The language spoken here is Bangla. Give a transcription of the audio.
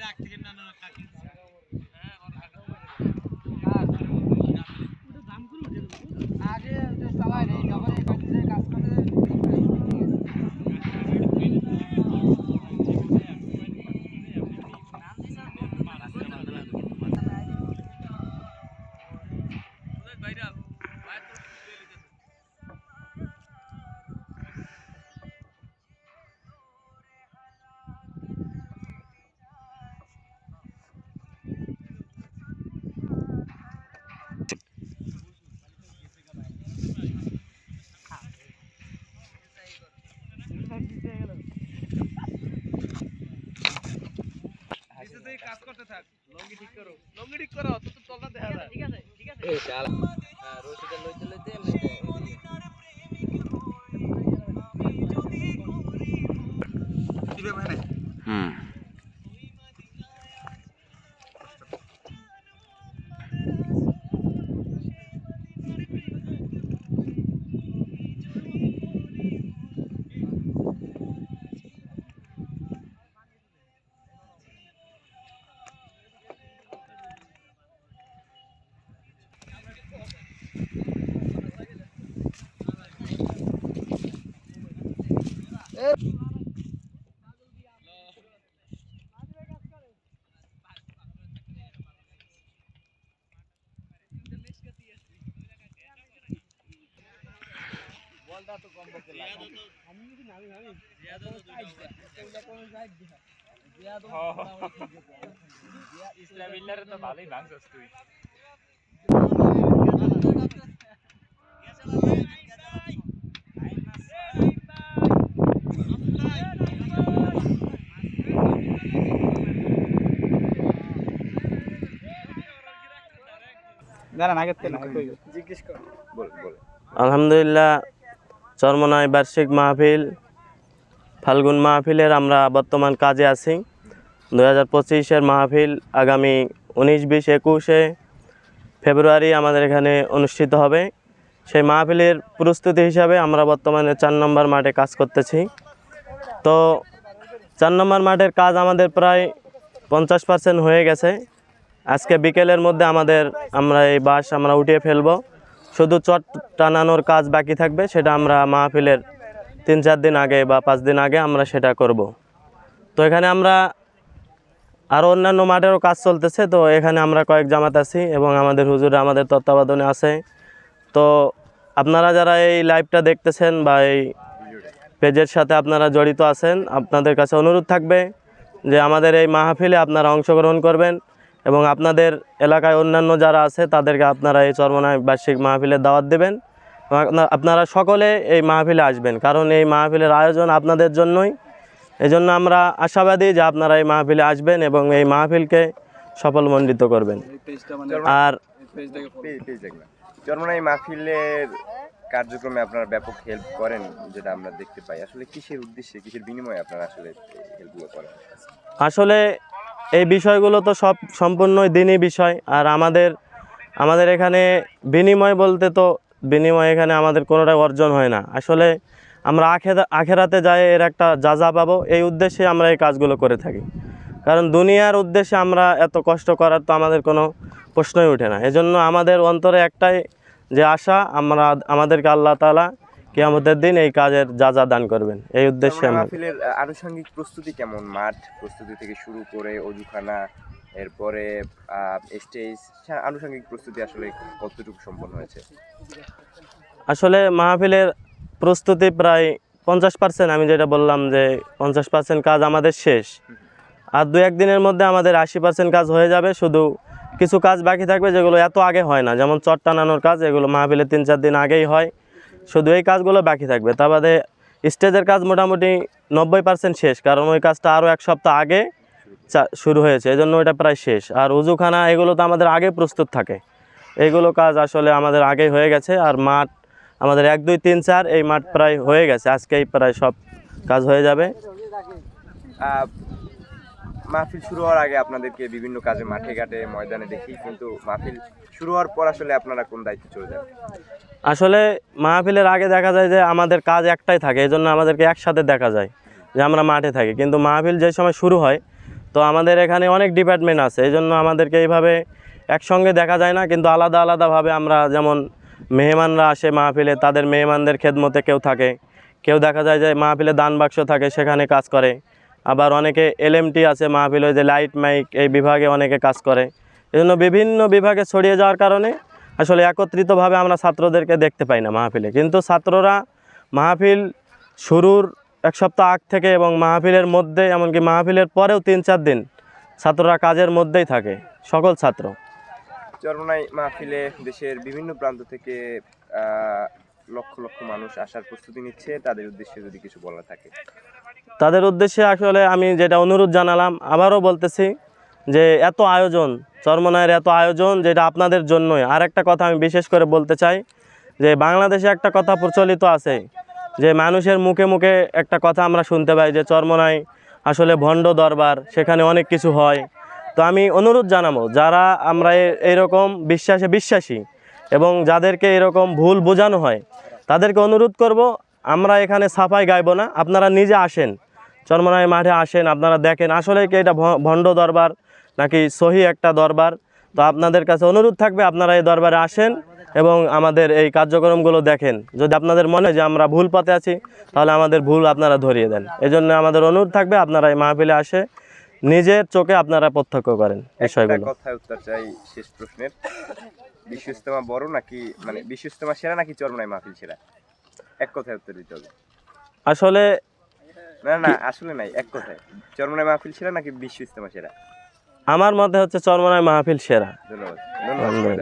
আগে কাজ করতে থাক। লঙ্গি ঠিক করো। লঙ্গি ঠিক করো তো তলটা দেখা যায়। ঠিক আছে ঠিক আছে এই শালা। হ্যাঁ রশিটা লইতে লইতে দাঁড়ান আগের থেকে জিজ্ঞেস কর আলহামদুলিল্লাহ চরমনায় বার্ষিক মাহফিল ফাল্গুন মাহফিলের আমরা বর্তমান কাজে আছি। দু হাজার পঁচিশের মাহফিল আগামী উনিশ বিশ একুশে ফেব্রুয়ারি আমাদের এখানে অনুষ্ঠিত হবে। সেই মাহফিলের প্রস্তুতি হিসাবে আমরা বর্তমানে চার নম্বর মাঠে কাজ করতেছি। তো চার নম্বর মাঠের কাজ আমাদের প্রায় পঞ্চাশ পার্সেন্ট হয়ে গেছে। আজকে বিকেলের মধ্যে আমাদের, আমরা এই বাস আমরা উঠিয়ে ফেলব। শুধু চট টানানোর কাজ বাকি থাকবে, সেটা আমরা মাহফিলের তিন চার দিন আগে বা পাঁচ দিন আগে আমরা সেটা করব। তো এখানে আমরা আরও অন্যান্য মাঠেরও কাজ চলতেছে, তো এখানে আমরা কয়েক জামাত আছি এবং আমাদের হুজুর আমাদের তত্ত্বাবধানে আছে। তো আপনারা যারা এই লাইভটা দেখতেছেন বা এই পেজের সাথে আপনারা জড়িত আছেন, আপনাদের কাছে অনুরোধ থাকবে যে আমাদের এই মাহফিলে আপনারা অংশগ্রহণ করবেন। এবং আপনাদের এলাকায় অন্যান্য যারা আছে তাদেরকে আপনারা এই চর্মনায় বার্ষিক মাহফিলের দাওয়াত দেবেন। এবং আপনারা সকলে এই মাহফিলে আসবেন কারণ এই মাহফিলের আয়োজন আপনাদের জন্যই। এজন্য আমরা আশাবাদী যে আপনারা এই মাহফিলে আসবেন এবং এই মাহফিলকে সফল সফলমণ্ডিত করবেন। আর চরমনাই মাহফিলের কার্যক্রমে আপনারা ব্যাপক হেল্প করেন যেটা আমরা দেখতে পাই। আসলে কিসের উদ্দেশ্যে কিসের বিনিময়ে আপনারা আসলে হেল্পগুলো করেন? আসলে এই বিষয়গুলো তো সব সম্পূর্ণই দিনই বিষয়। আর আমাদের আমাদের এখানে বিনিময় বলতে তো বিনিময় এখানে আমাদের কোনোটাই অর্জন হয় না। আসলে আমরা আখেরা, আখেরাতে যাই, এর একটা যা যা পাবো, এই উদ্দেশ্যে আমরা এই কাজগুলো করে থাকি। কারণ দুনিয়ার উদ্দেশ্যে আমরা এত কষ্ট করার তো আমাদের কোনো প্রশ্নই ওঠে না। এজন্য আমাদের অন্তরে একটাই যে আশা, আমরা, আমাদেরকে আল্লাহ তালা কিয়ামতের দিন এই কাজের যা যা দান করবেন এই উদ্দেশ্যে মাহফিলের আহ, আনুষঙ্গিক প্রস্তুতি কেমন? মাঠ প্রস্তুতি থেকে শুরু করে অজুখানা এরপরে স্টেজ আনুষঙ্গিক প্রস্তুতি আসলে কতটুকু সম্পন্ন হয়েছে? আসলে মাহফিলের প্রস্তুতি প্রায় পঞ্চাশ পার্সেন্ট আমি যেটা বললাম যে পঞ্চাশ পার্সেন্ট কাজ আমাদের শেষ। আর দু একদিনের মধ্যে আমাদের আশি পার্সেন্ট কাজ হয়ে যাবে শুধু কিছু কাজ বাকি থাকবে যেগুলো এত আগে হয় না যেমন চট টানানোর কাজ এগুলো মাহফিলের তিন চার দিন আগেই হয়। শুধু এই কাজগুলো বাকি থাকবে। তা বাদে স্টেজের কাজ মোটামুটি নব্বই পার্সেন্ট শেষ, কারণ ওই কাজটা আরও এক সপ্তাহ আগে শুরু হয়েছে এই জন্য ওইটা প্রায় শেষ। আর উজুখানা, এগুলো তো আমাদের আগে প্রস্তুত থাকে। এইগুলো কাজ আসলে আমাদের আগেই হয়ে গেছে, আর মাঠ আমাদের এক, দুই, তিন, চার, এই মাঠ প্রায় হয়ে গেছে। আজকেই প্রায় সব কাজ হয়ে যাবে। মাহফিল শুরু হওয়ার আগে আপনাদেরকে বিভিন্ন কাজে মাঠে ঘাটে, ময়দানে দেখি, কিন্তু মাহফিল শুরু হওয়ার পর আসলে আপনারা কোন দায়িত্বে চলে যান? আসলে মাহফিলের আগে দেখা যায় যে আমাদের কাজ একটাই থাকে এই জন্য আমাদেরকে একসাথে দেখা যায় যে আমরা মাঠে থাকি। কিন্তু মাহফিল যে সময় শুরু হয়, তো আমাদের এখানে অনেক ডিপার্টমেন্ট আছে এই জন্য আমাদেরকে এইভাবে একসঙ্গে দেখা যায় না, কিন্তু আলাদা আলাদাভাবে আমরা যেমন মেহমানরা আসে মাহফিলে, তাদের মেহমানদের খেদমতে কেউ থাকে। কেউ দেখা যায় যে মাহফিলে দান বাক্স থাকে, সেখানে কাজ করে। আবার অনেকে এলএমটি আছে, মাহফিলে যে লাইট মাইক এই বিভাগে অনেকে কাজ করে। এই জন্য বিভিন্ন বিভাগে ছড়িয়ে যাওয়ার কারণে আসলে একত্রিতভাবে আমরা ছাত্রদেরকে দেখতে পাই না মাহফিলে। কিন্তু ছাত্ররা মাহফিল শুরুর এক সপ্তাহ আগ থেকে এবং মাহফিলের মধ্যে, এমনকি মাহফিলের পরেও তিন চার দিন ছাত্ররা কাজের মধ্যেই থাকে, সকল ছাত্র। চরমনাই মাহফিলে দেশের বিভিন্ন প্রান্ত থেকে লক্ষ লক্ষ মানুষ আসার প্রস্তুতি নিচ্ছে। তাদের উদ্দেশ্যে যদি কিছু বলা থাকে। তাদের উদ্দেশ্যে আসলে আমি যেটা অনুরোধ জানালাম, আবারও বলতেছি যে এত আয়োজন, চরমনায়ের এত আয়োজন যেটা আপনাদের জন্যই। আর একটা কথা আমি বিশেষ করে বলতে চাই যে বাংলাদেশে একটা কথা প্রচলিত আছে যে মানুষের মুখে মুখে একটা কথা আমরা শুনতে পাই যে চরমনাই আসলে ভণ্ড দরবার, সেখানে অনেক কিছু হয়। তো আমি অনুরোধ জানাব, যারা আমরা এরকম বিশ্বাসে বিশ্বাসী এবং যাদেরকে এরকম ভুল বোঝানো হয়, তাদেরকে অনুরোধ করব আমরা এখানে সাফাই গাইবো না আপনারা নিজে আসেন। চরমনাই মাঠে আসেন আপনারা দেখেন আসলে কি এটা ভণ্ড দরবার নাকি সহি একটা দরবার। তো আপনাদের কাছে অনুরোধ থাকবে আপনারা এই দরবারে আসেন এবং আমাদের এই কার্যক্রমগুলো দেখেন। যদি আপনাদের মনে যে আমরা ভুল পথে আছি তাহলে আমাদের ভুল আপনারা ধরিয়ে দেন। এই জন্য আমাদের অনুরোধ থাকবে আপনারা এই মাহফিলে আসে নিজের চোখে আপনারা প্রত্যক্ষ করেন বিষয়গুলো কথায় উত্তর চাই শেষ প্রশ্নের। বিশ্ব ইস্তেমা বড় নাকি মানে বিশ্ব ইস্তেমা সেরা নাকি চরমনাই মাহফিল সেরা? এক কথায় উত্তর দিতে হবে। আসলে না না আসলে নাই এক কথায়। চরমনায় মাহফিল সেরা নাকি বিশ্ব ইস্তেমা সেরা? আমার মতে হচ্ছে চরমনায় মাহফিল সেরা। ধন্যবাদ। ধন্যবাদ।